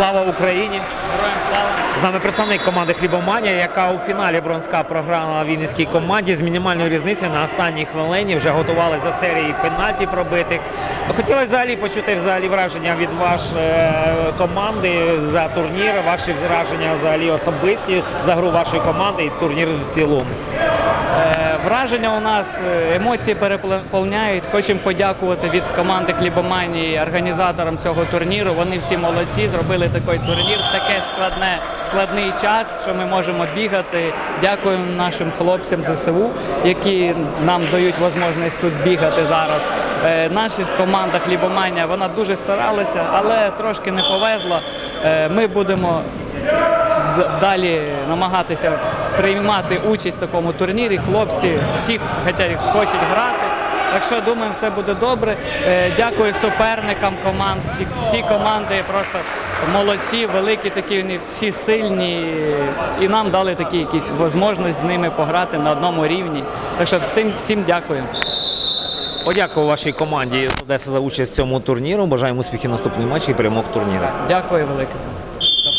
Слава Україні! Героям слава! З нами представник команди Хлібоманія, яка у фіналі бронзка програла вінницькій команді з мінімальною різницею на останній хвилині вже готувалась до серії пенальті пробитих. Хотілося взагалі почути взагалі враження від вашої е, команди за турнір, ваші враження взагалі особисті за гру вашої команди і турнір в цілому. Враження у нас, е, емоції переповняють. Хочемо подякувати від команди Хлібоманії організаторам цього турніру. Вони всі молодці, зробили такий турнір. Таке складне, складний час, що ми можемо бігати. Дякуємо нашим хлопцям ЗСУ, які нам дають можливість тут бігати зараз. Е, Наша команда Хлібоманія вона дуже старалася, але трошки не повезло. Е, Ми будемо далі намагатися приймати участь в такому турнірі. Хлопці всі хочуть грати. Так що думаю, все буде добре. Е, Дякую суперникам команд. Всі, всі команди просто молодці, великі такі, вони всі сильні. І нам дали такі якісь можливість з ними пограти на одному рівні. Так що всім, всім дякую. Подякую вашій команді з Одеси за участь в цьому турніру. Бажаємо успіхів в наступному матчі і перемог турніру. Дякую велике.